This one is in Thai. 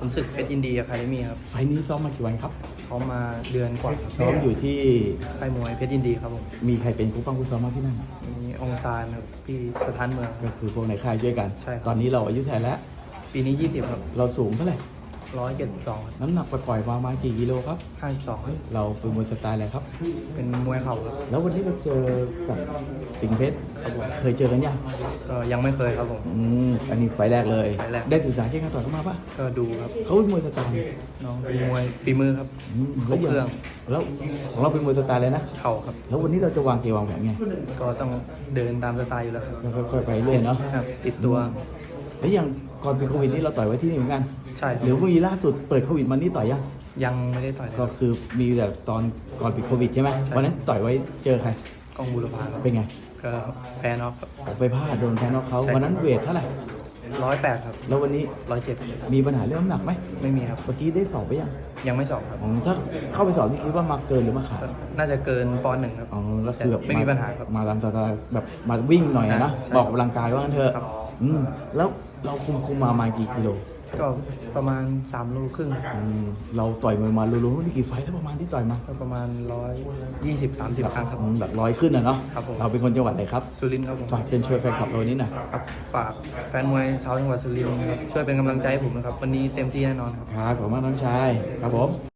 ผมศึกเพชรยินดีอะคาเดมี่ครับไฟล์นี้ซ้อมมากี่วันครับซ้อมมาเดือนกว่าครับซ้อมอยู่ที่ค่ายมวยเพชรยินดีครับผมมีใครเป็นคู่ปั้งคู่ซ้อมมากที่นั่นมีองซานครับพี่สถานเมือง ก็คือพวกในค่ายช่วยกัน ใช่ครับ ตอนนี้เราอายุเท่าไหร่แล้ว ปีนี้ 20 ครับ เราสูงเท่าไหร่ 172น้ำหนักปล่อยๆมาประมาณกี่กิโลครับ52ครับเราเป็นมวยสไตล์อะไรครับ เป็นมวยเข่าครับแล้ววันนี้เราเจอกับสิงห์เพชรครับผมเคยเจอกันยังก็ยังไม่เคยครับผม อืมอันนี้ไฟล์แรกเลย ไฟล์แรก ได้ศึกษาเก่งกันต่อยเข้ามาปะก็ดูครับเขาเป็นมวยสไตล์น้องเป็นมวยฝีมือครับ อืมครบเครื่อง แล้วของเราเป็นมวยสไตล์เลยนะ เข่าครับ แล้ววันนี้เราจะวางเกมวางแผนไงก็ต้องเดินตามสไตล์อยู่แล้วครับเราค่อยๆไปเรื่อยเนาะครับติดตัว แล้วอย่างก่อนปีโควิดนี่เราต่อยไว้ที่นี่เหมือนกันใช่คหรือรับเมื่อกี้ล่าสุดเปิดโควิดมานี่ต่อยยังยังไม่ได้ต่อยเลยคก็รับคือคือมีแต่ตอนก่อนปิดโควิดใช่ไหมใช่วันนั้นต่อยไว้เจอใครกล้องบุรพาครับเป็นไงก็แพ้น็อกออกไปพลาดโดนแพ้น็อกเขาใช่วันนั้นเวทเท่าไหร่ร้อยแปดครับ แล้ววันนี้ร้อยเจ็ดมีปัญหาเรื่องน้ำหนักไหมไม่มีครับเมื่อกี้ได้สอบไปยัง ยังไม่สอบครับอ๋อถ้าเข้าไปสอบนี่คิดว่ามาเกินหรือมาขาดน่าจะเกินปอนด์หนึ่งครับอ๋อก็คือแบบไม่มีปัญหาครับมาตามสไตล์แบบมาวิ่งหน่อยอะนะใช่บอกกำลังกายว่างั้นเถอะครับ อืมแล้วเราคุมคุมมาประมาณกี่กิโลก็ประมาณสามโลครึ่งอืมเราต่อยมวยมารู้ๆนี่กี่ไฟท์แล้วประมาณที่ต่อยมาก็ประมาณร้อยยี่สิบสามสิบครั้งครับ อืมแบบร้อยขึ้นนะเนาะครับผม เราเป็นคนจังหวัดไหนครับสุรินทร์ครับผมฝากเชิญชวนแฟนคลับเรานี้หน่อยครับฝากแฟนมวยชาวจังหวัดสุรินทร์นะครับช่วยเป็นกำลังใจให้ผมนะครับ วันนี้เต็มที่แน่นอนครับ ครับขอบคุณมากน้องชายครับผม